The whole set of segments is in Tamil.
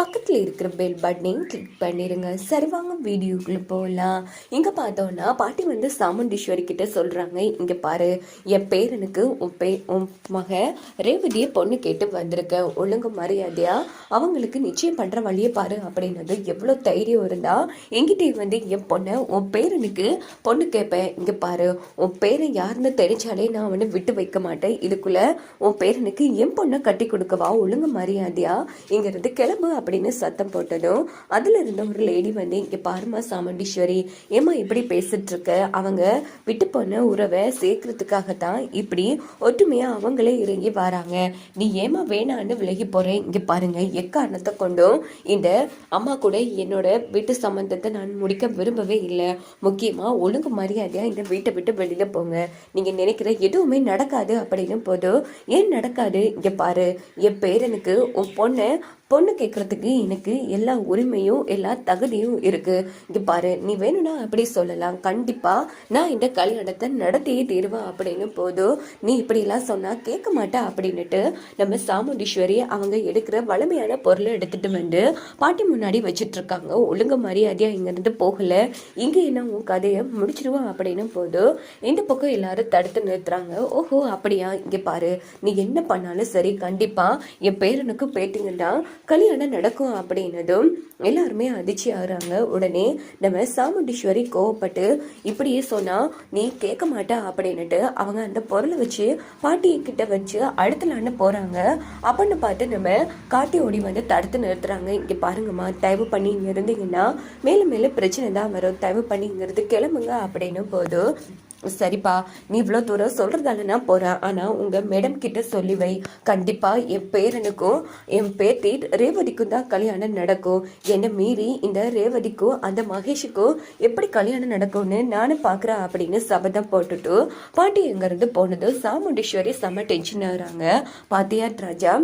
பக்கத்தில் இருக்கிற பெல் பட்டனையும் கிளிக் பண்ணிடுங்க சரி வாங்க வீடியோக்குள்ளே போகலாம் இங்கே பார்த்தோன்னா பாட்டி வந்து சாமுண்டீஸ்வரி கிட்ட சொல்கிறாங்க இங்கே பாரு என் பேரனுக்கு உன் பே உன் மக ரேவதியை பொண்ணு கேட்டு வந்திருக்க. ஒழுங்கு மரியாதையா? அவங்களுக்கு நிச்சயம் பண்ணுற வழியை பாரு அப்படின்னது எவ்வளோ தைரியம் இருந்தால் எங்கிட்டே வந்து என் பொண்ணை உன் பேரனுக்கு பொண்ணு கேட்பேன் இங்கே பாரு உன் பேரை யாருன்னு தெரிஞ்சாலே நான் அவனை விட்டு வைக்க மாட்டேன். இதுக்குள்ளே உன் பேரனுக்கு என் பொண்ணை கட்டி கொடுக்கவா? ஒழுங்கு மரியாதையா? இங்கேருந்து கிளம்பு அப்படி அப்படின்னு சத்தம் போட்டதும் அதில் இருந்த ஒரு லேடி வந்து இங்கே பாருமா சாமுண்டீஸ்வரி ஏமா இப்படி பேசிட்டு இருக்க? அவங்க விட்டு போன உறவை சேர்க்கறதுக்காகத்தான் இப்படி ஒற்றுமையாக அவங்களே இறங்கி வராங்க. நீ ஏமா வேணான்னு விலகி போகிறேன் இங்கே பாருங்க எக்காரணத்தை கொண்டும் இந்த அம்மா கூட என்னோட வீட்டு சம்பந்தத்தை நான் முடிக்க விரும்பவே இல்லை. முக்கியமாக ஒழுங்கு மரியாதையாக இந்த வீட்டை விட்டு வெளியில் போங்க. நீங்கள் நினைக்கிற எதுவுமே நடக்காது அப்படின்னு போதும் ஏன் நடக்காது? இங்கே பாரு என் பேரனுக்கு உன் பொண்ணை பொண்ணு கேட்கறதுக்கு எனக்கு எல்லா உரிமையும் எல்லா தகுதியும் இருக்கு. இங்கே பாரு நீ வேணும்னா அப்படி சொல்லலாம். கண்டிப்பாக நான் இந்த கல்யாணத்தை நடத்தியே தீருவேன் அப்படின்னு போதும் நீ இப்படிலாம் சொன்னால் கேட்க மாட்டா அப்படின்னுட்டு நம்ம சாமுண்டீஸ்வரி அவங்க எடுக்கிற வளமையான பொருளை எடுத்துகிட்டு வந்து பாட்டி முன்னாடி வச்சிட்டு இருக்காங்க ஒழுங்கு மரியாதையாக இங்கேருந்து போகலை. இங்கே என்ன உன் கதையை முடிச்சிருவோம் அப்படின்னு போதும் இந்த பக்கம் எல்லாரும் தடுத்து நிறுத்துறாங்க. ஓஹோ அப்படியா? இங்கே பாரு நீ என்ன பண்ணாலும் சரி கண்டிப்பாக என் பேரனுக்கு பேட்டிங்கன்னா கல்யாணம் நடக்கும் அப்படின்னதும் எல்லாருமே அதிர்ச்சி ஆகுறாங்க. உடனே நம்ம சாமுண்டீஸ்வரி கோவப்பட்டு இப்படியே சொன்னால் நீ கேட்க மாட்டா? அப்படின்னுட்டு அவங்க அந்த பொருளை வச்சு பாட்டி கிட்ட வச்சு அடுத்தலான்னு போகிறாங்க அப்படின்னு பார்த்து நம்ம காட்டி ஓடி வந்து தடுத்து நிறுத்துறாங்க. இங்கே பாருங்கம்மா தயவு பண்ணி இங்கே இருந்தீங்கன்னா மேலும் மேலும் பிரச்சனை தான் வரும். தயவு பண்ணி கிளம்புங்க அப்படின்னு போதும் சரிப்பா நீ இவ்வளோ தூரம் சொல்கிறதால நான் போகிறேன் ஆனால் உங்கள் மேடம் கிட்ட சொல்லி வை. கண்டிப்பாக என் பேரனுக்கும் என் பேத்தி ரேவதிக்கும் தான் கல்யாணம் நடக்கும். என்னை மீறி இந்த ரேவதிக்கும் அந்த மகேஷுக்கும் எப்படி கல்யாணம் நடக்கும்னு நானும் பார்க்குறேன் அப்படின்னு சபதம் போட்டுட்டு பாட்டி எங்கேருந்து போனது சாமுண்டீஸ்வரி செம்ம டென்ஷன் ஆகுறாங்க. பாத்தியா ராஜா?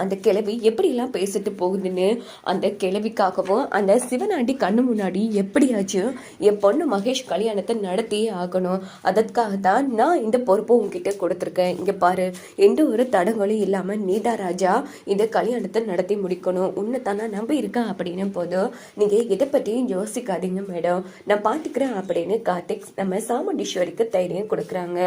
அந்த கிழவி எப்படிலாம் பேசிட்டு போகுதுன்னு அந்த கிழவிக்காகவும் அந்த சிவனாண்டி கண்ணு முன்னாடி எப்படியாச்சும் என் பொண்ணு மகேஷ் கல்யாணத்தை நடத்தியே ஆகணும். அதற்காக தான் நான் இந்த பொறுப்பை உங்ககிட்ட கொடுத்துருக்கேன். இங்கே பாரு எந்த ஒரு தடங்களும் இல்லாமல் நீதா ராஜா இந்த கல்யாணத்தை நடத்தி முடிக்கணும். உன்னை தானே நான் நம்பி இருக்கேன் அப்படின்னு போதும் நீங்கள் இதை பற்றியும் யோசிக்காதீங்க மேடம். நான் பார்த்துக்கிறேன் அப்படின்னு கார்த்திக் நம்ம சாமுண்டீஸ்வரிக்கு தைரியம் கொடுக்குறாங்க.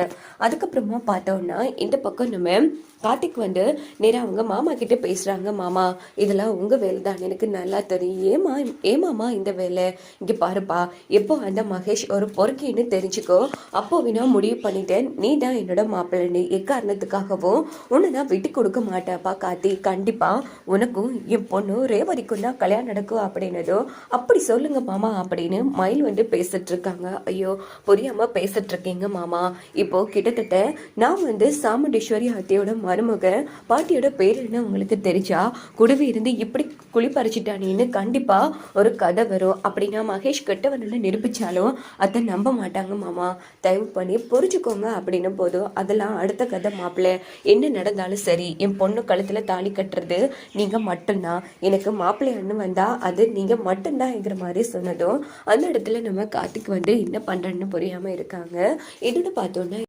அதுக்கப்புறமா பார்த்தோன்னா இந்த பக்கம் நம்ம கார்த்திக் வந்து நேராக அவங்க மாமா கிட்ட பேசுகிறாங்க மாமா இதெல்லாம் உங்கள் வேலை தான் எனக்கு நல்லா தெரியும். ஏமா ஏமாமா இந்த வேலை? இங்கே பாருப்பா எப்போ அந்த மகேஷ் ஒரு பொறுக்கின்னு தெரிஞ்சுக்கோ. அப்போ வேணா முடிவு பண்ணிட்டேன். நீ தான் என்னோட மாப்பிள்ளை. எக்காரணத்துக்காகவும் உன்னை நான் விட்டு கொடுக்க மாட்டேப்பா காத்தி கண்டிப்பாக உனக்கும் என் பொண்ணு ரேவதிக்கும் தான் கல்யாணம் நடக்கும் அப்படின்னதோ அப்படி சொல்லுங்க மாமா அப்படின்னு மயில் வந்து பேசிட்டு இருக்காங்க ஐயோ புரியாமல் பேசிட்டு இருக்கீங்க மாமா. இப்போ கிட்டத்தட்ட நான் வந்து சாமுண்டீஸ்வரி அத்தையோட மருமக பாட்டியோட பேர் என்ன உங்களுக்கு தெரிஞ்சா குடுவி இருந்து இப்படி குழி பறிச்சிட்டானேன்னு கண்டிப்பா ஒரு கதை வரும். அப்படின்னா மகேஷ் கெட்டவனில் நிரூபிச்சாலும் அதை நம்ப மாட்டாங்க மாமா. தயவு பண்ணி புரிஞ்சுக்கோங்க அப்படின்னு போதும். அதெல்லாம் அடுத்த கதை மாப்பிள்ள. என்ன நடந்தாலும் சரி என் பொண்ணு கழுத்துல தாலி கட்டுறது நீங்க மட்டும்தான். எனக்கு மாப்பிள்ளைன்னு வந்தா அது நீங்க மட்டும்தான்ங்கிற மாதிரி சொன்னதும் அந்த இடத்துல நம்ம கார்த்திக் வந்து என்ன பண்றேன்னு புரியாம இருக்காங்க. என்னன்னு பார்த்தோன்னா